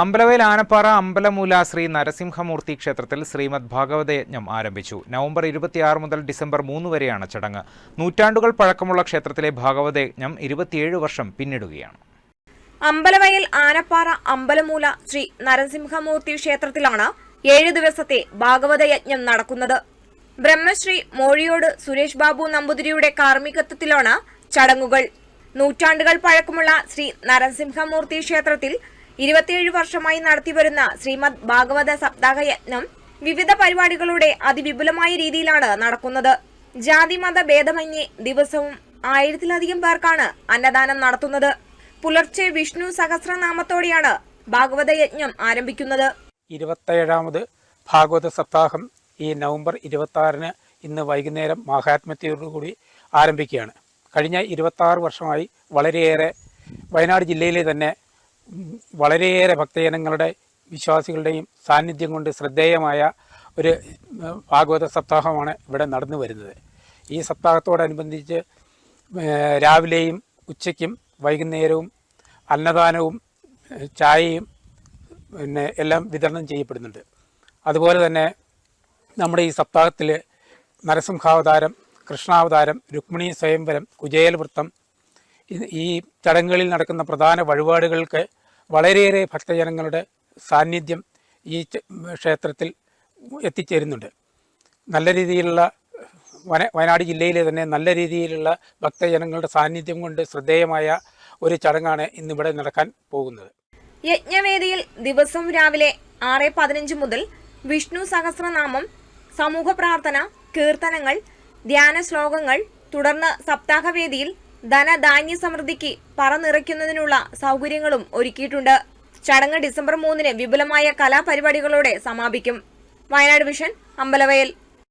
അമ്പലവയൽ ആനപ്പാറ അമ്പലമൂല ശ്രീ നരസിംഹമൂർത്തി ക്ഷേത്രത്തിൽ ശ്രീമദ് ഭാഗവത യജ്ഞം ആരംഭിച്ചു. നവംബർ ഇരുപത്തിയാറ് മുതൽ ഡിസംബർ മൂന്ന് വരെയാണ് ചടങ്ങ്. നൂറ്റാണ്ടുകൾ പഴക്കമുള്ള ക്ഷേത്രത്തിലെ ഭാഗവത യജ്ഞം ഇരുപത്തിയേഴ് വർഷം പിന്നിടുകയാണ്. അമ്പലവയൽ ആനപ്പാറ അമ്പലമൂല ശ്രീ നരസിംഹമൂർത്തി ക്ഷേത്രത്തിലാണ് ഏഴ് ദിവസത്തെ ഭാഗവത യജ്ഞം നടക്കുന്നത്. ബ്രഹ്മശ്രീ മോഴിയോട് സുരേഷ് ബാബു നമ്പൂതിരിയുടെ കാർമ്മികത്വത്തിലാണ് ചടങ്ങുകൾ. നൂറ്റാണ്ടുകൾ പഴക്കമുള്ള ശ്രീ നരസിംഹമൂർത്തി ക്ഷേത്രത്തിൽ ഇരുപത്തിയേഴ് വർഷമായി നടത്തിവരുന്ന ശ്രീമദ് ഭാഗവത സപ്താഹ യജ്ഞം വിവിധ പരിപാടികളുടെ അതിവിപുലമായ രീതിയിലാണ് നടക്കുന്നത്. ജാതിമത ഭേദമന്യേ ദിവസവും ആയിരത്തിലധികം പേർക്കാണ് അന്നദാനം നടത്തുന്നത്. പുലർച്ചെ വിഷ്ണു സഹസ്രനാമത്തോടെയാണ് ഭാഗവത യജ്ഞം ആരംഭിക്കുന്നത്. ഇരുപത്തേഴാമത് ഭാഗവത സപ്താഹം ഈ നവംബർ ഇരുപത്താറിന് ഇന്ന് വൈകുന്നേരം മാഹാത്മ്യത്തോടുകൂടി ആരംഭിക്കുകയാണ്. കഴിഞ്ഞ ഇരുപത്താറ് വർഷമായി വളരെയേറെ വയനാട് ജില്ലയിലെ തന്നെ വളരെയേറെ ഭക്തജനങ്ങളുടെ വിശ്വാസികളുടെയും സാന്നിധ്യം കൊണ്ട് ശ്രദ്ധേയമായ ഒരു ഭാഗവത സപ്താഹമാണ് ഇവിടെ നടന്നു വരുന്നത്. ഈ സപ്താഹത്തോടനുബന്ധിച്ച് രാവിലെയും ഉച്ചയ്ക്കും വൈകുന്നേരവും അന്നദാനവും ചായയും പിന്നെ എല്ലാം വിതരണം ചെയ്യപ്പെടുന്നുണ്ട്. അതുപോലെ തന്നെ നമ്മുടെ ഈ സപ്താഹത്തിൽ നരസിംഹാവതാരം കൃഷ്ണാവതാരം രുക്മിണി സ്വയംവരം കുചേല വൃത്തം ഈ ചടങ്ങുകളിൽ നടക്കുന്ന പ്രധാന വഴിപാടുകൾക്ക് വളരെയേറെ ഭക്തജനങ്ങളുടെ സാന്നിധ്യം ഈ ക്ഷേത്രത്തിൽ എത്തിച്ചേരുന്നുണ്ട്. നല്ല രീതിയിലുള്ള വന വയനാട് ജില്ലയിലെ തന്നെ നല്ല രീതിയിലുള്ള ഭക്തജനങ്ങളുടെ സാന്നിധ്യം കൊണ്ട് ശ്രദ്ധേയമായ ഒരു ചടങ്ങാണ് ഇന്നിവിടെ നടക്കാൻ പോകുന്നത്. യജ്ഞവേദിയിൽ ദിവസം രാവിലെ ആറ് പതിനഞ്ച് മുതൽ വിഷ്ണു സഹസ്രനാമം സമൂഹ പ്രാർത്ഥന കീർത്തനങ്ങൾ ധ്യാന ശ്ലോകങ്ങൾ തുടർന്ന് സപ്താഹവേദിയിൽ ധനധാന്യ സമൃദ്ധിക്ക് പറന്നിറയ്ക്കുന്നതിനുള്ള സൗകര്യങ്ങളും ഒരുക്കിയിട്ടുണ്ട്. ചടങ്ങ് ഡിസംബർ മൂന്നിന് വിപുലമായ കലാപരിപാടികളോടെ സമാപിക്കും. വയനാട് വിഷൻ അമ്പലവയൽ.